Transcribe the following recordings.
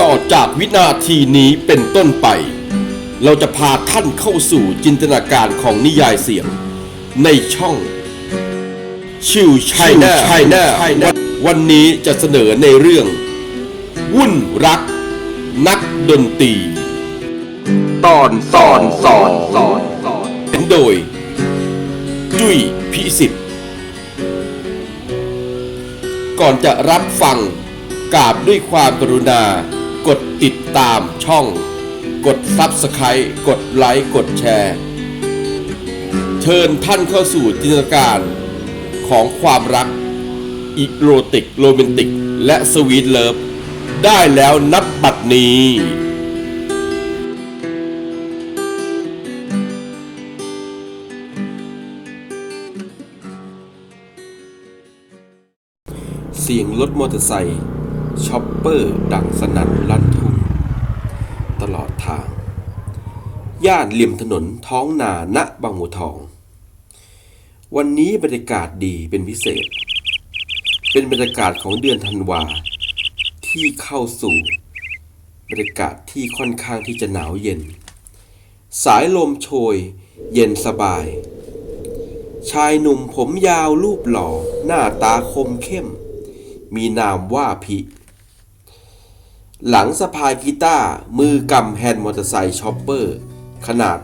ต่อจากวินาทีนี้เป็นต้นไป เราจะพาท่านเข้าสู่จินตนาการของนิยายเสียง ในช่อง ชิวชัยนาชัยนาวันนี้จะเสนอในเรื่อง วุ่นรัก นักดนตรี ตอนสอนสอนสอนเป็นโดยจุ้ยพิสิทธิ์ก่อนจะรับฟังกราบด้วยความกรุณา กดติดตามช่อง กดซับสไครต์กดไลค์ กดแชร์ เชิญท่านเข้าสู่จินตนาการของความรัก อีโรติก โรแมนติก และสวีทเลิฟ ได้แล้วนับบัดนี้ สียงรถมอเตอร์ไซค์ช็อปเปอร์ดังสนั่นลั่นทุ่งตลอดทาง ย่านริมถนนท้องนาณบางบัวทอง วันนี้บรรยากาศดีเป็นพิเศษ เป็นบรรยากาศของเดือนธันวา ที่เข้าสู่บรรยากาศที่ค่อนข้างที่จะหนาวเย็น สายลมโชย เย็นสบาย ชายหนุ่มผมยาวรูปหล่อ หน้าตาคมเข้ม มีนามว่าพิหลังสะพายกีตาร์มือกำแฮนด์มอเตอร์ไซค์ช็อปเปอร์ ขนาด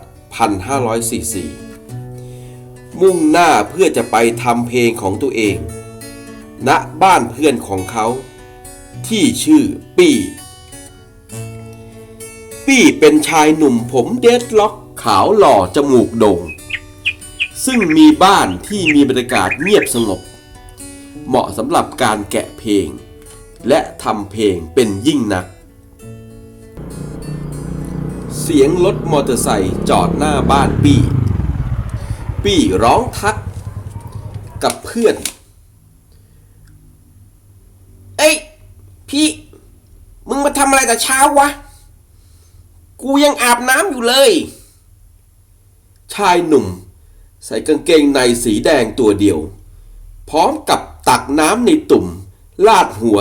1,500ซีซีมุ่งหน้าเพื่อจะไปทำเพลงของตัวเอง ณบ้านเพื่อนของเขา ที่ชื่อปี้ ปี้เป็นชายหนุ่มผมเดดล็อกขาวหล่อจมูกโด่ง ซึ่งมีบ้านที่มีบรรยากาศเงียบสงบ เหมาะสำหรับการแกะเพลง และทำเพลงเป็นยิ่งนัก เสียงรถมอเตอร์ไซค์จอดหน้าบ้านปี้ ปี้ร้องทักกับเพื่อน เอ้ยพี่ มึงมาทำอะไรแต่เช้าวะ กูยังอาบน้ำอยู่เลย ชายหนุ่ม ใส่กางเกงในสีแดงตัวเดียว พร้อมกับ ตักน้ำในตุ่ม ลาดหัว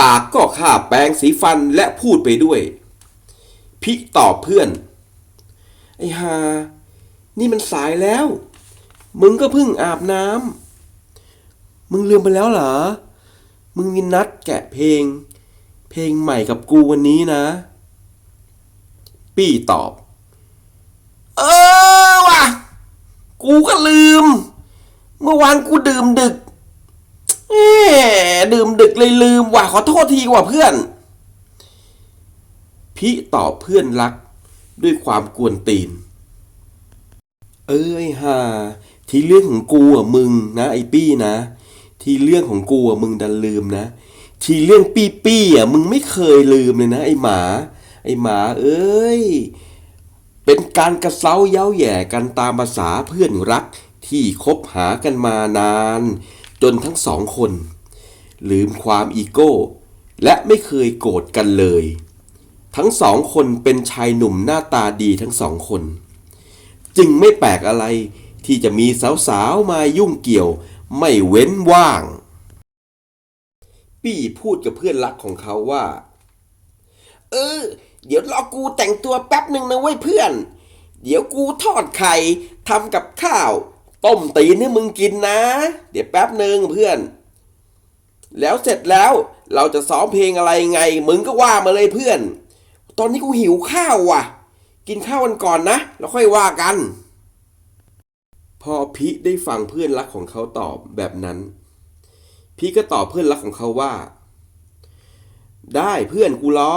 ปากก็คาแปรงสีฟันและพูดไปด้วย พิตอบเพื่อน ไอ้ฮานี่มันสายแล้ว มึงก็เพิ่งอาบน้ำมึงลืมไปแล้วเหรอ มึงมีนัดแกะเพลง เพลงใหม่กับกูวันนี้นะ ปี้ตอบ เออว่ะ กูก็ลืม เมื่อวานกูดื่มดึก เอ๊ดื่มดึกเลยลืมว่ะขอโทษทีว่ะเพื่อน พี่ตอบเพื่อนรัก ด้วยความกวนตีน เอ้ยฮ่าที่เรื่องของกูอะมึงนะไอ้ปี้นะ ที่เรื่องของกูอะมึงดันลืมนะ ที่เรื่องปี้ปี้อะมึงไม่เคยลืมเลยนะ ไอ้หมา ไอ้หมาเอ้ยเป็นการกระเซ้าเย้าแย่กันตามภาษาเพื่อนรักที่คบหากันมานาน จนทั้งสองคน ลืมความอีโก้ และไม่เคยโกรธกันเลย ทั้งสองคนเป็นชายหนุ่มหน้าตาดีทั้งสองคน จึงไม่แปลกอะไรที่จะมีสาวๆมายุ่งเกี่ยวไม่เว้นว่าง ปี้พูดกับเพื่อนรักของเขาว่า เออ เดี๋ยวรอกูแต่งตัวแป๊บหนึ่งนะเว้ยเพื่อน เดี๋ยวกูทอดไข่ทำกับข้าว ต้มตีนให้มึงกินนะ เดี๋ยวแป๊บหนึ่งเพื่อน แล้วเสร็จแล้วเราจะซ้อมเพลงอะไรไง มึงก็ว่ามาเลยเพื่อน ตอนนี้กูหิวข้าวว่ะ กินข้าวกันก่อนนะ แล้วค่อยว่ากัน พอพิได้ฟังเพื่อนรักของเขาตอบแบบนั้น พี่ก็ตอบเพื่อนรักของเขาว่า ได้เพื่อนกูรอ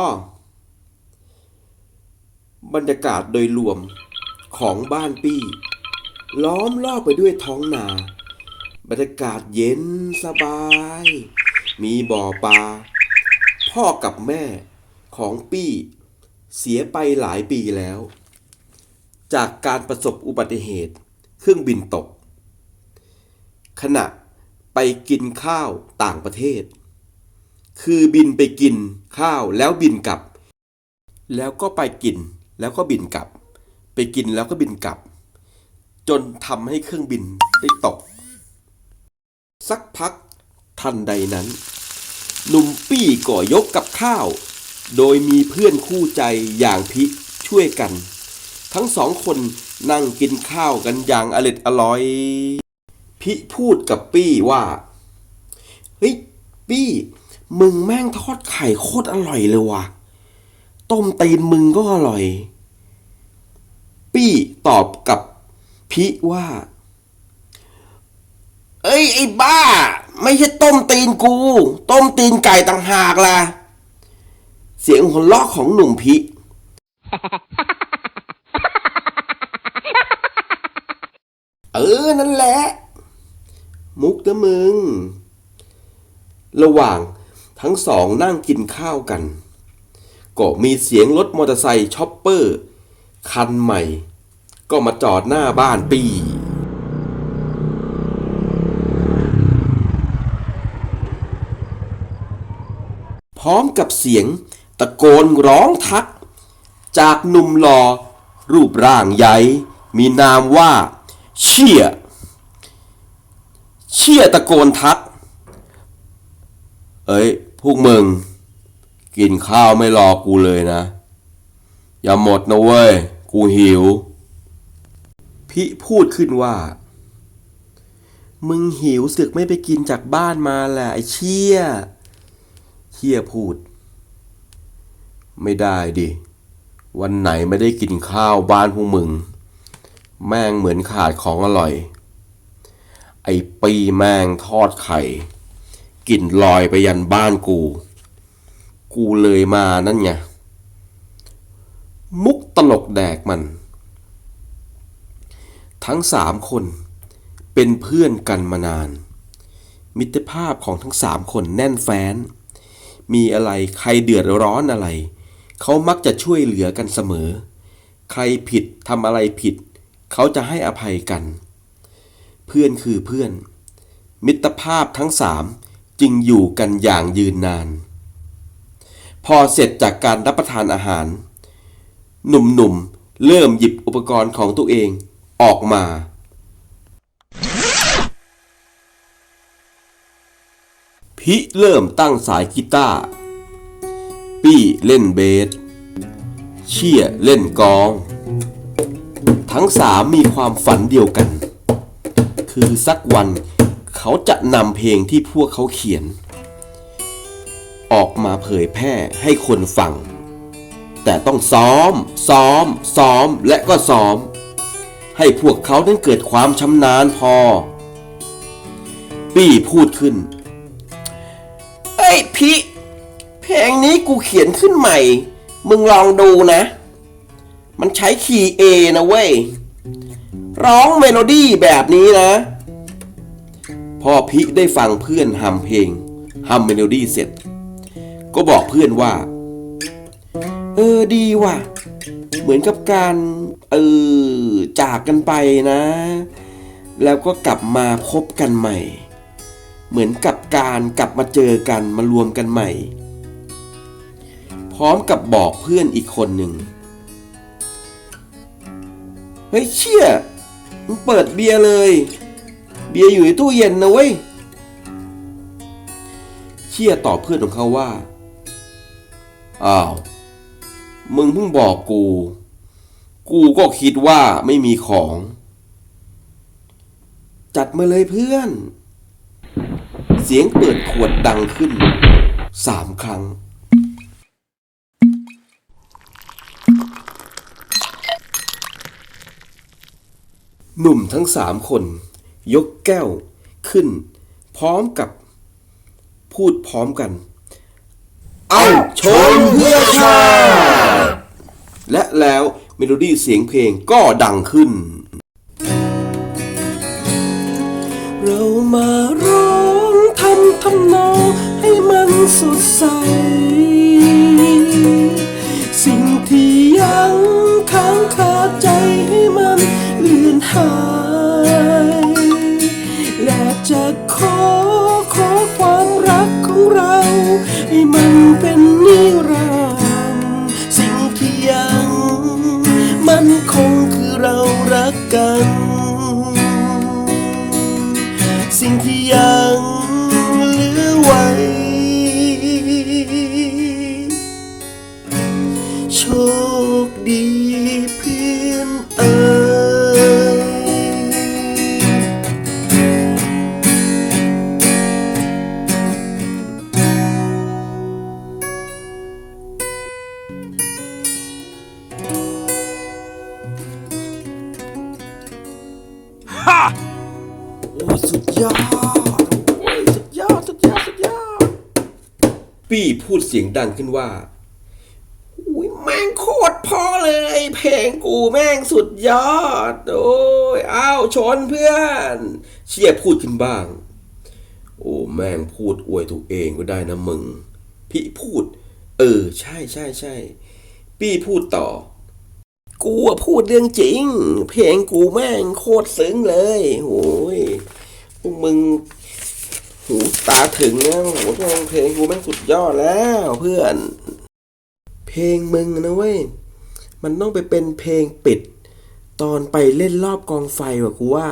บรรยากาศโดยรวมของบ้านปี้ ล้อมรอบไปด้วยท้องนา บรรยากาศเย็นสบาย มีบ่อปลา พ่อกับแม่ของปี้ เสียไปหลายปีแล้ว จากการประสบอุบัติเหตุเครื่องบินตก ขณะไปกินข้าวต่างประเทศ คือบินไปกินข้าวแล้วบินกลับ แล้วก็ไปกินแล้วก็บินกลับ ไปกินแล้วก็บินกลับ จนทำให้เครื่องบินได้ตก สักพักทันใดนั้น หนุ่มปี้ก็ยกกับข้าว โดยมีเพื่อนคู่ใจอย่างพิช่วยกัน ทั้งสองคนนั่งกินข้าวกันอย่างอร็ดอร่อย พิพูดกับปี้ว่าเฮ้ยปี้ มึงแม่งทอดไข่โคตรอร่อยเลยว่ะ ต้มตีนมึงก็อร่อย ปี้ตอบกับ พิว่า เอ้ย ไอ้บ้า ไม่ใช่ต้มตีนกู ต้มตีนไก่ต่างหากล่ะ เสียงหัวเราะของหนุ่มพิ เออ นั่นแหละ มุกนะมึง ระหว่างทั้งสองนั่งกินข้าวกัน ก็มีเสียงรถมอเตอร์ไซค์ชอปเปอร์ คันใหม่ ก็มาจอดหน้าบ้านปีพร้อมกับเสียงตะโกนร้องทัก จากหนุ่มหล่อรูปร่างใหญ่มีนามว่า เชี่ย เชี่ยตะโกนทัก เอ้ย พวกมึง กินข้าวไม่รอกูเลยนะ อย่าหมดนะเว้ย กูหิว พี่พูดขึ้นว่า มึงหิวสึกไม่ไปกินจากบ้านมาแหละไอ้เชี่ยเชี่ยพูด ไม่ได้ดิ วันไหนไม่ได้กินข้าวบ้านพวกมึง แม่งเหมือนขาดของอร่อย ไอ้ปีแม่งทอดไข่กลิ่นลอยไปยันบ้านกู กูเลยมานั่นไง มุกตลกแดกมัน ทั้งสามคนเป็นเพื่อนกันมานาน มิตรภาพของทั้งสามคนแน่นแฟ้น มีอะไรใครเดือดร้อนอะไร เขามักจะช่วยเหลือกันเสมอ ใครผิดทำอะไรผิด เขาจะให้อภัยกัน เพื่อนคือเพื่อน มิตรภาพทั้งสามจึงอยู่กันอย่างยืนนาน พอเสร็จจากการรับประทานอาหาร หนุ่มๆเริ่มหยิบอุปกรณ์ของตัวเอง ออกมา พิเริ่มตั้งสายกีตาร์ปี้เล่นเบส เชี่ยเล่นกอง ทั้งสามมีความฝันเดียวกัน คือสักวันเขาจะนำเพลงที่พวกเขาเขียน ออกมาเผยแพร่ให้คนฟัง แต่ต้องซ้อม ซ้อม ซ้อมและก็ซ้อม ให้พวกเขานั้นเกิดความชำนาญพอ ปี้พูดขึ้น เอ้ยพี่เพลงนี้กูเขียนขึ้นใหม่ มึงลองดูนะ มันใช้คีย์ A นะเว้ย ร้องเมโลดี้แบบนี้นะพอพิได้ฟังเพื่อนฮัมเพลงฮัมเมโลดี้เสร็จ ก็บอกเพื่อนว่า เออดีว่ะ เหมือนกับการเออจากกันไปนะ แล้วก็กลับมาพบกันใหม่ เหมือนกับการกลับมาเจอกันมารวมกันใหม่ พร้อมกับบอกเพื่อนอีกคนหนึ่งเฮ้ยเชี่ยมึงเปิดเบียร์เลย เบียร์อยู่ในตู้เย็นนะเว้ยเชี่ยตอบเพื่อนของเขาว่า อ้าว มึงเพิ่งบอกกู กูก็คิดว่าไม่มีของ จัดมาเลยเพื่อน เสียงเปิดขวดดังขึ้นสามครั้ง หนุ่มทั้งสามคน ยกแก้วขึ้น พร้อมกับ พูดพร้อมกัน เอาชนเพื่อชาติ และแล้วเมโลดี้เสียงเพลงก็ดังขึ้น เรามาร้องทำทำนองให้มันสดใส สิ่งที่ยังค้างคาใจให้มันเลือนหาย พูดเสียงดังขึ้นว่าอุ้ยแม่งโคตรพอเลย เพลงกูแม่งสุดยอด โอ้ยอ้าวชนเพื่อน เชียร์พูดขึ้นบ้าง โอ้แม่งพูดอวยตัวเองก็ได้นะมึง พี่พูด เออ ใช่ใช่ใช่ปี้พูดต่อ กูพูดเรื่องจริง เพลงกูแม่งโคตรซึ้งเลยโอ้ยพวกมึง หูตาถึงนะโหเพลงกูแม่งสุดยอดแล้วเพื่อน เพลงมึงนะเว้ย มันต้องไปเป็นเพลงปิด ตอนไปเล่นรอบกองไฟว่ะกูว่า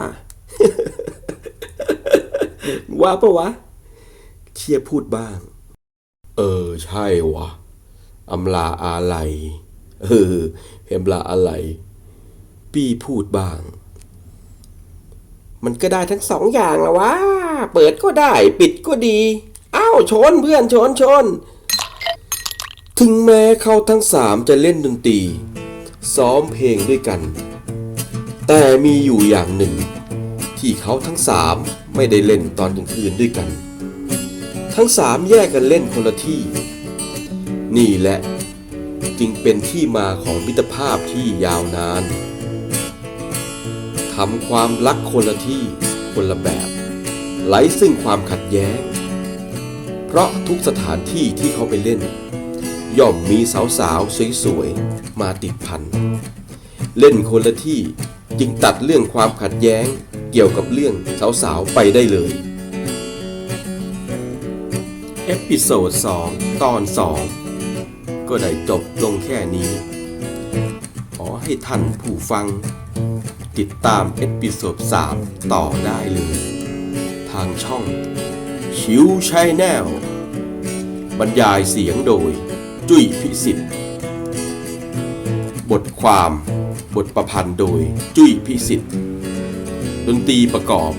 ว่าปะวะ เชียร์พูดบ้าง เออ ใช่วะอำลาอาไลยเออเอมลาอะไรปี้พูดบ้าง มันก็ได้ทั้งสองอย่างละวะ เปิดก็ได้ ปิดก็ดี อ้าวชนเพื่อนชนชน ถึงแม้เขาทั้งสามจะเล่นดนตรี ซ้อมเพลงด้วยกัน แต่มีอยู่อย่างหนึ่ง ที่เขาทั้งสามไม่ได้เล่นตอนกลางคืนด้วยกัน ทั้งสามแยกกันเล่นคนละที่ นี่แหละ จึงเป็นที่มาของมิตรภาพที่ยาวนานำความรักคนละที่คนละแบบไร้ซึ่งความขัดแย้ง เพราะทุกสถานที่ที่เขาไปเล่น ย่อมมีสาวๆสวยๆ มาติดพัน เล่นคนละที่จึงตัดเรื่องความขัดแย้งเกี่ยวกับเรื่องสาวๆ ไปได้เลย เอพิโซด 2 ตอน 2 ก็ได้จบลงแค่นี้ ขอให้ท่านผู้ฟัง ติดตามเอพิโซด3 ต่อได้เลย ทางช่องชิวช n แนลบรรยายเสียงโดย จุ้ยพิสิทธิ์ บทความบทประพันธ์โดยจุ้ยพิสิทธิ์ดนตรีประกอบ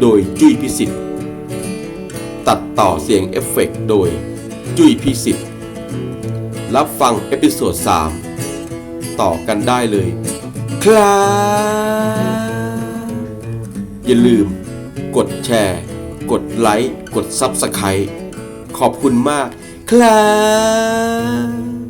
โดยจุ้ยพิสิทธิ์ ตัดต่อเสียงเอฟเฟกต์โดยจุ้ยพิสิทธิ์ รับฟังเอพิโซด3 ต่อกันได้เลย ครับ อย่าลืม กดแชร์ กดไลค์ กด Subscribe ขอบคุณมาก ครับ